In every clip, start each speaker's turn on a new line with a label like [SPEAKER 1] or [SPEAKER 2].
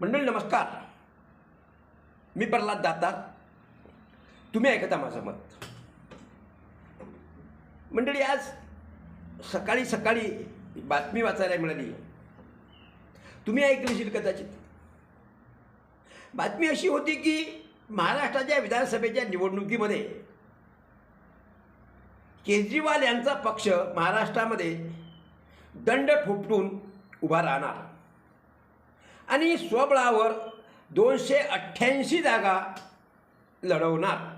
[SPEAKER 1] मंडळी नमस्कार. मी प्रल्हाद दातार. तुम्ही ऐकता माझं मत. मंडळी आज सकाळी सकाळी बातमी वाचायला मिळाली. तुम्ही ऐकलीशील कदाचित. बातमी अशी होती की महाराष्ट्राच्या विधानसभेच्या निवडणुकीमध्ये केजरीवाल यांचा पक्ष महाराष्ट्रामध्ये दंड ठोपटून उभा राहणार. आणि स्वबळावर दोनशे अठ्ठ्याऐंशी जागा लढवणार.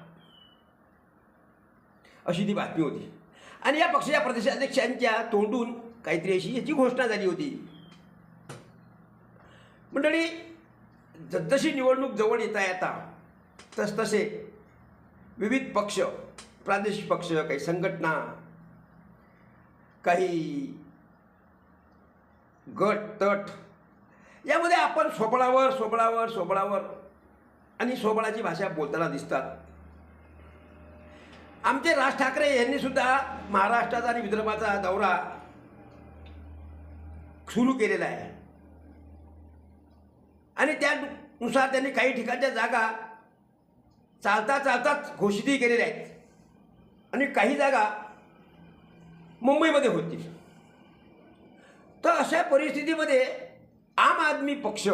[SPEAKER 1] अशी ती बातमी होती. आणि या पक्षाच्या प्रदेशाध्यक्षांच्या तोंडून काहीतरी अशी याची घोषणा झाली होती. मंडळी जसजशी निवडणूक जवळ येता येता तसतसे विविध पक्ष प्रादेशिक पक्ष काही संघटना काही गट तट यामध्ये आपण सोबळावर सोबळावर सोबळावर आणि सोबळाची भाषा बोलताना दिसतात. आमचे राज ठाकरे यांनी सुद्धा महाराष्ट्राचा आणि विदर्भाचा दौरा सुरू केलेला आहे. आणि त्यानुसार त्यांनी काही ठिकाणच्या जागा चालता चालताच घोषितही केलेल्या आहेत. आणि काही जागा मुंबईमध्ये होतील तर अशा परिस्थितीमध्ये आम आदमी पक्ष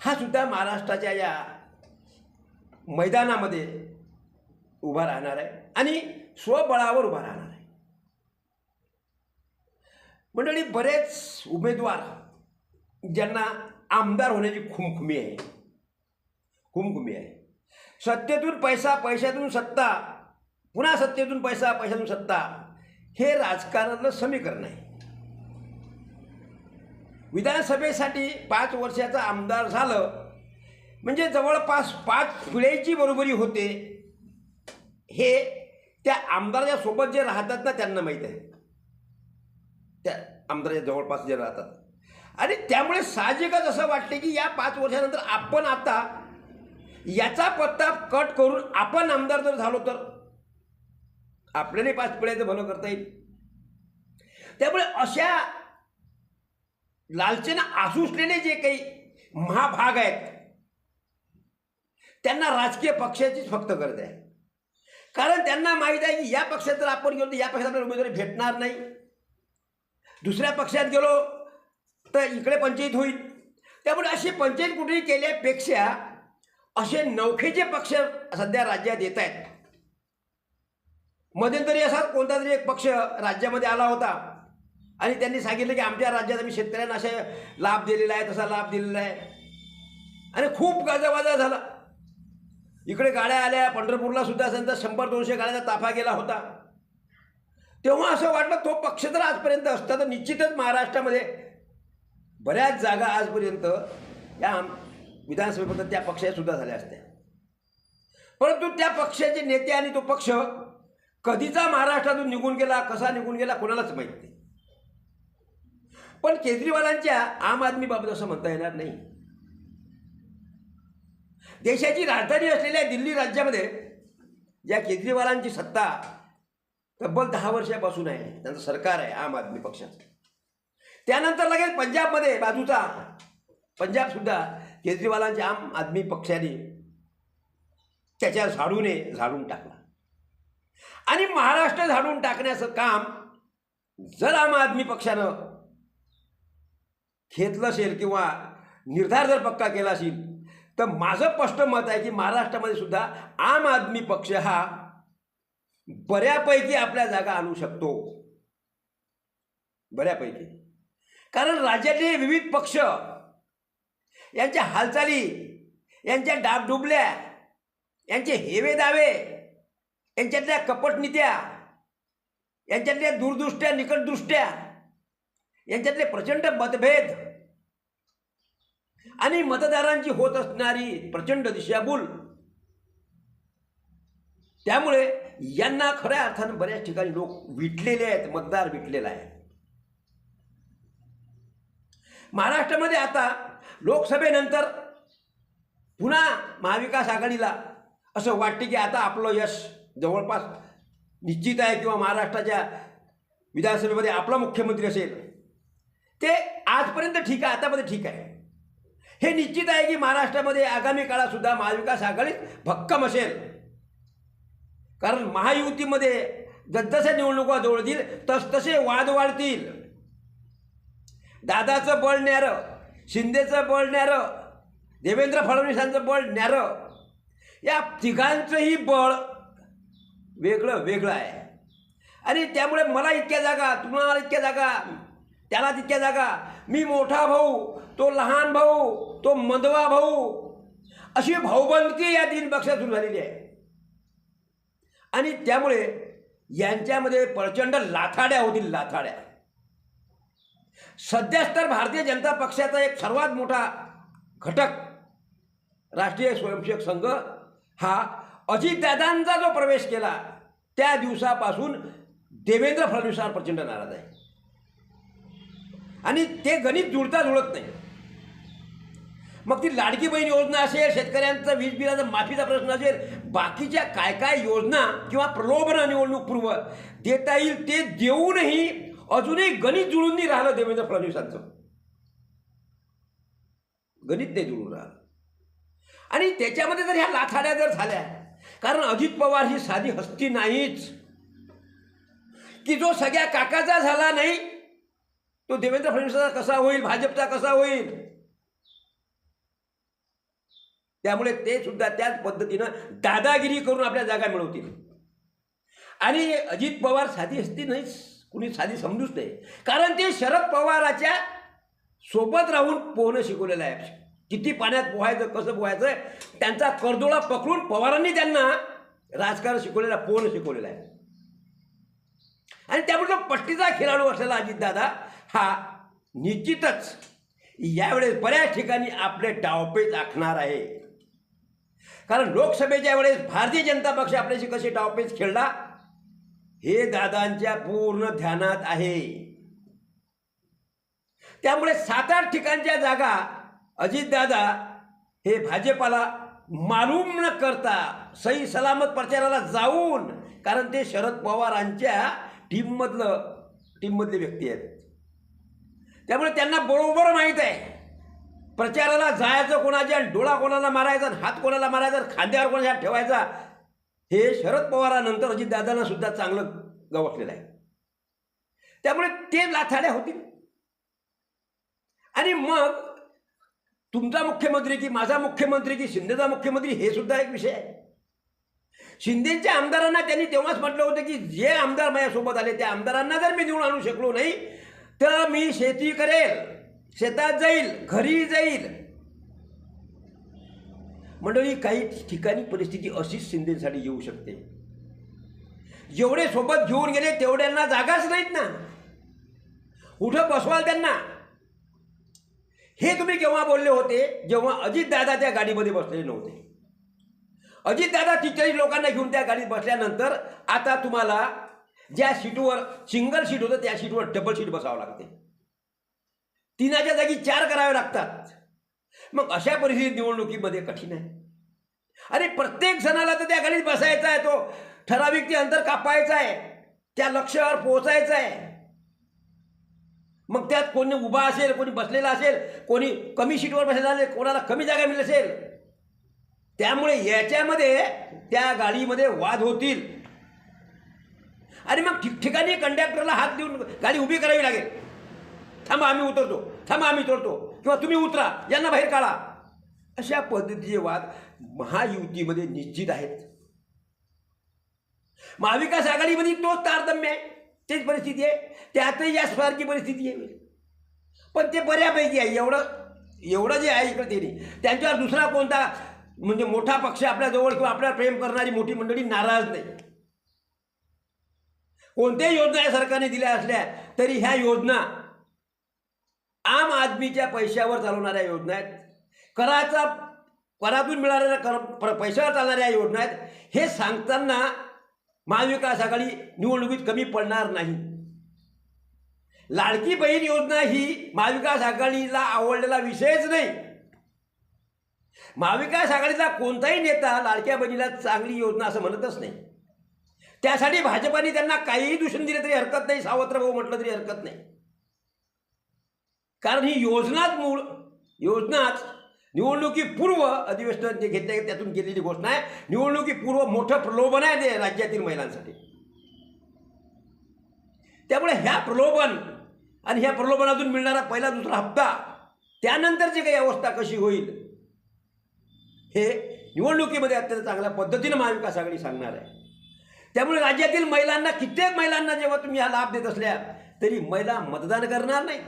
[SPEAKER 1] हा सुद्धा महाराष्ट्राच्या या मैदानामध्ये उभा राहणार आहे आणि स्वबळावर उभा राहणार आहे. मंडळी बरेच उमेदवार ज्यांना आमदार होण्याची खुमखुमी आहे. खुमखुमी आहे. सत्तेतून पैसा पैशातून सत्ता पुन्हा सत्तेतून पैसा पैशातून सत्ता हे राजकारणातलं समीकरण आहे. विधानसभेसाठी पाच वर्षाचा आमदार झालं. म्हणजे जवळपास पाच पिढ्याची बरोबरी होते. हे त्या आमदाराच्या सोबत जे राहतात ना त्यांना माहीत आहे. त्या आमदाराच्या जवळपास जे राहतात. आणि त्यामुळे साहजिकच असं वाटते की या पाच वर्षानंतर आपण आता याचा पत्ता कट करून आपण आमदार जर झालो तर आपल्यालाही पाच पिढ्याचं भलं करता येईल. त्यामुळे अशा लालचेनं आसुसलेले जे काही महाभाग आहेत त्यांना राजकीय पक्षाचीच फक्त गरज आहे. कारण त्यांना माहीत आहे की या पक्षात जर आपण गेलो तर या पक्षात आपल्याला उमेदवारी भेटणार नाही. दुसऱ्या पक्षात गेलो तर इकडे पंचायत होईल. त्यामुळे अशी पंचायत कुठेही केल्यापेक्षा असे नौखेचे पक्ष सध्या राज्यात येत आहेत. मध्यंतरी असा कोणता तरी एक पक्ष राज्यामध्ये आला होता. आणि त्यांनी सांगितलं की आमच्या राज्यात आम्ही शेतकऱ्यांना असे लाभ दिलेला आहे तसा लाभ दिलेला आहे. आणि खूप गाजावाजा झाला. इकडे गाड्या आल्या पंढरपूरला सुद्धा त्यांचा शंभर दोनशे गाड्याचा ताफा गेला होता. तेव्हा असं वाटलं तो पक्ष जर आजपर्यंत असता तर निश्चितच महाराष्ट्रामध्ये बऱ्याच जागा आजपर्यंत या आम- विधानसभेपर्यंत त्या पक्षासुद्धा सुद्धा झाल्या असत्या. परंतु त्या पक्षाचे नेते आणि तो पक्ष कधीचा महाराष्ट्रातून निघून गेला कसा निघून गेला कोणालाच माहीत नाही. पण केजरीवालांच्या आम आदमी बाबत असं म्हणता येणार नाही. देशाची राजधानी असलेल्या दिल्ली राज्यामध्ये ज्या केजरीवालांची सत्ता तब्बल दहा वर्षापासून आहे त्यांचं सरकार आहे आम आदमी पक्षाचं. त्यानंतर लगेच पंजाबमध्ये बाजूचा पंजाबसुद्धा केजरीवालांच्या आम आदमी पक्षाने त्याच्या झाडूने झाडून टाकला. आणि महाराष्ट्र झाडून टाकण्याचं काम जर आम आदमी पक्षानं घेतलं असेल किंवा निर्धार जर पक्का केला असेल तर माझं स्पष्ट मत आहे की महाराष्ट्रामध्ये सुद्धा आम आदमी पक्ष हा बऱ्यापैकी आपल्या जागा आणू शकतो. बऱ्यापैकी. कारण राज्यातले विविध पक्ष यांच्या हालचाली यांच्या डाबडुबल्या यांचे हेवे दावे यांच्यातल्या कपटनीत्या यांच्यातल्या दूरदृष्ट्या निकटदृष्ट्या यांच्यातले प्रचंड मतभेद. आणि मतदारांची होत असणारी प्रचंड दिशाभूल. त्यामुळे यांना खऱ्या अर्थानं बऱ्याच ठिकाणी लोक विटलेले आहेत मतदार विटलेला आहे. महाराष्ट्रामध्ये आता लोकसभेनंतर पुन्हा महाविकास आघाडीला असं वाटते की आता आपलं यश जवळपास निश्चित आहे किंवा महाराष्ट्राच्या विधानसभेमध्ये आपला मुख्यमंत्री असेल. ते आजपर्यंत ठीक आहे आतामध्ये ठीक आहे. हे निश्चित आहे की महाराष्ट्रामध्ये आगामी काळात सुद्धा महाविकास आघाडीत भक्कम असेल. कारण महायुतीमध्ये जसजशा निवडणुका जोडतील तसतसे वाद वाढतील. दादाचं बळ न्यारं शिंदेचं बळ न्यारं देवेंद्र फडणवीसांचं बळ न्यारं या तिघांचंही बळ वेगळं वेगळं आहे. आणि त्यामुळे मला इतक्या जागा तुम्हाला इतक्या जागा त्याला तितक्या जागा. मी मोठा भाऊ तो लहान भाऊ तो मधवा भाऊ. अशी भाऊबंदकी या तीन पक्षात सुरू झालेली आहे. आणि त्यामुळे यांच्यामध्ये प्रचंड लाथाड्या होतील लाथाड्या. सध्याच तर भारतीय जनता पक्षाचा एक सर्वात मोठा घटक राष्ट्रीय स्वयंसेवक संघ हा अजितदादांचा जो प्रवेश केला त्या दिवसापासून देवेंद्र फडणवीसांवर प्रचंड नाराज आहे. आणि ते गणित जुळता जुळत नाही. मग ती लाडकी बहीण योजना असेल शेतकऱ्यांचा वीज बिलाचा माफीचा प्रश्न असेल बाकीच्या काय काय योजना किंवा प्रलोभन निवडणूकपूर्व देता येईल ते देऊनही अजूनही गणित जुळून नाही राहिलं देवेंद्र फडणवीसांचं गणित नाही जुळून राहिलं. आणि त्याच्यामध्ये जर ह्या लाथाड्या जर झाल्या कारण अजित पवार ही साधी हस्ती नाहीच. की जो सगळ्या काकाचा झाला नाही तो देवेंद्र फडणवीसचा कसा होईल भाजपचा कसा होईल? त्यामुळे ते सुद्धा त्याच पद्धतीनं दादागिरी करून आपल्या जागा मिळवतील. आणि अजित पवार साधी असती नाहीच कुणी साधी समजूच नाही. कारण ते शरद पवाराच्या सोबत राहून पोहणं शिकवलेलं आहे. किती पाण्यात पोहायचं कसं पोहायचं त्यांचा करदोळा पकडून पवारांनी त्यांना राजकारण शिकवलेला पोहणं शिकवलेलं आहे. आणि त्यामुळे पट्टीचा खेळाडू असलेला अजितदादा हा निश्चितच यावेळेस बऱ्याच ठिकाणी आपले डावपेच आखणार आहे. कारण लोकसभेच्या वेळेस भारतीय जनता पक्ष आपल्याशी कसे डावपेच खेळला? हे दादांच्या पूर्ण ध्यानात आहे. त्यामुळे सात आठ ठिकाणच्या जागा अजितदादा हे भाजपाला मालूम न करता सही सलामत प्रचाराला जाऊन कारण ते शरद पवारांच्या टीममधलं टीममधले व्यक्ती आहेत. त्यामुळे त्यांना बरोबर माहीत आहे. प्रचाराला जायचं कोणाच्या डोळा कोणाला मारायचा आणि हात कोणाला मारायचा खांद्यावर कोणाच्या ठेवायचा हे शरद पवारानंतर अजितदादांना सुद्धा चांगलं गवसलेलं आहे. त्यामुळे ते लाथाड्या होतील. आणि मग तुमचा मुख्यमंत्री की माझा मुख्यमंत्री की शिंदेचा मुख्यमंत्री हे सुद्धा एक विषय आहे. शिंदेच्या आमदारांना त्यांनी तेव्हाच म्हटलं होतं की जे आमदार माझ्यासोबत आले त्या आमदारांना जर मी निवडून आणू शकलो नाही तर मी शेती करेल शेतात जाईल घरी जाईल. मंडळी काही ठिकाणी परिस्थिती अशीच शिंदेसाठी येऊ शकते. जेवढे सोबत घेऊन गेले तेवढ्यांना जागाच नाहीत ना. कुठं बसवाल त्यांना. हे तुम्ही केव्हा बोलले होते? जेव्हा अजितदादा त्या गाडीमध्ये बसलेले नव्हते. अजितदादा तिथेही लोकांना घेऊन त्या गाडीत बसल्यानंतर आता तुम्हाला ज्या सीटवर सिंगल सीट होतं त्या सीटवर डबल सीट बसावं लागते. तीनाच्या जागी चार करावे लागतात. मग अशा परिस्थितीत निवडणुकीमध्ये कठीण आहे. अरे प्रत्येक जणाला तर त्या गाडीत बसायचा आहे तो. ठराविक ते अंतर कापायचं आहे. त्या लक्ष्यावर पोहोचायचं आहे. मग त्यात कोणी उभा असेल कोणी बसलेला असेल कोणी कमी सीटवर बसलेला असेल कोणाला कमी जागा मिळेल असेल. त्यामुळे याच्यामध्ये त्या गाडीमध्ये वाद होतील. आणि मग ठिकठिकाणी कंडक्टरला हात देऊन गाडी उभी करावी लागेल. थांबा आम्ही उतरतो. थांबा आम्ही उतरतो. किंवा तुम्ही उतरा यांना बाहेर काढा. अशा पद्धतीचे वाद महायुतीमध्ये निश्चित आहेत. महाविकास आघाडीमध्ये तोच तारतम्य आहे. तेच परिस्थिती आहे. त्यातही या यासारखी परिस्थिती आहे. पण ते बऱ्यापैकी आहे. एवढं एवढं जे आहे इकडे ते नाही. त्यांच्यावर दुसरा कोणता म्हणजे मोठा पक्ष आपल्याजवळ किंवा आपल्याला प्रेम करणारी मोठी मंडळी नाराज नाही. कोणत्याही योजना या सरकारने दिल्या असल्या तरी ह्या योजना आम आदमीच्या पैशावर चालवणाऱ्या योजना आहेत. कराचा करातून मिळालेल्या कर पैशावर चालणाऱ्या योजना आहेत. हे सांगताना महाविकास आघाडी निवडणुकीत कमी पडणार नाही. लाडकी बहीण योजना ही महाविकास आघाडीला आवडलेला विषयच नाही. महाविकास आघाडीचा कोणताही नेता लाडक्या बहिणीला चांगली योजना असं म्हणतच नाही. त्यासाठी भाजपाने त्यांना काहीही दूषण दिले तरी हरकत नाही. सावत्र भाऊ म्हटलं तरी हरकत नाही. कारण ही योजनाच मूळ योजनाच निवडणुकीपूर्व अधिवेशनात जे घेतले त्यातून केलेली घोषणा आहे. निवडणुकीपूर्व मोठं प्रलोभन आहे ते राज्यातील महिलांसाठी. त्यामुळे ह्या प्रलोभन आणि ह्या प्रलोभनातून मिळणारा पहिला दुसरा हप्ता त्यानंतरची काही अवस्था कशी होईल हे निवडणुकीमध्ये अत्यंत चांगल्या पद्धतीनं महाविकास आघाडी सांगणार आहे. त्यामुळे राज्यातील महिलांना कित्येक महिलांना जेव्हा तुम्ही हा लाभ देत असल्या तरी महिला मतदान करणार नाहीत.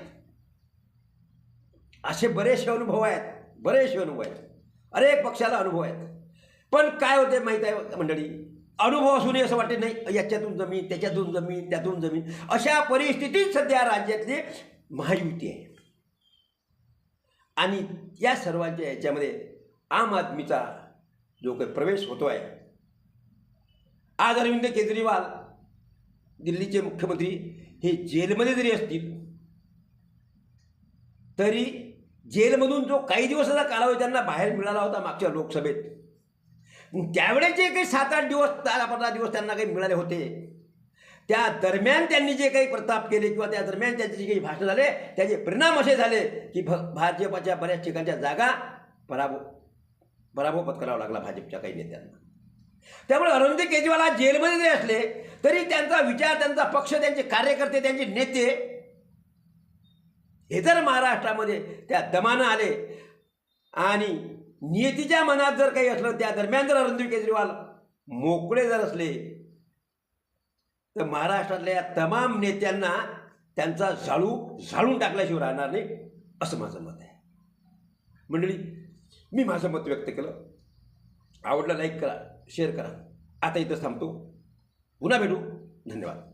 [SPEAKER 1] असे बरेचसे अनुभव आहेत बरेचसे अनुभव आहेत. अनेक पक्षाला अनुभव आहेत. पण काय होते माहीत आहे मंडळी? अनुभव असूनही असं वाटते नाही याच्यातून जमीन त्याच्यातून जमीन त्यातून जमीन. अशा परिस्थितीत सध्या राज्यातली महायुती आहे आणि या सर्वांच्या याच्यामध्ये आम आदमीचा जो काही प्रवेश होतो आहे आज अरविंद केजरीवाल दिल्लीचे मुख्यमंत्री हे जेलमध्ये जरी असतील तरी जेलमधून जो काही दिवसाचा कालावधी त्यांना बाहेर मिळाला होता मागच्या लोकसभेत त्यावेळेचे त्यावेळेस जे काही सात आठ दिवस दहा पंधरा दिवस त्यांना काही मिळाले होते त्या दरम्यान त्यांनी जे काही प्रताप केले किंवा त्या दरम्यान त्यांचे जे काही भाषण झाले त्याचे परिणाम असे झाले की भ भाजपाच्या बऱ्याच ठिकाणच्या जागा पराभव पराभव पत्करावा लागला भाजपच्या काही नेत्यांना. त्यामुळे अरविंद केजरीवाल आज जेलमध्ये जरी असले तरी त्यांचा विचार त्यांचा पक्ष त्यांचे कार्यकर्ते त्यांचे नेते हे जर महाराष्ट्रामध्ये त्या दमानं आले. आणि नियतीच्या मनात जर काही असलं त्या दरम्यान जर अरविंद केजरीवाल मोकळे जर असले तर महाराष्ट्रातल्या या तमाम नेत्यांना त्यांचा झाळू झाळून टाकल्याशिवाय राहणार नाही असं माझं मत आहे. मंडळी मी माझं मत व्यक्त केलं. आवडलं लाईक करा. शेअर करा. आता इथंच थांबतो. पुन्हा भेटू. धन्यवाद.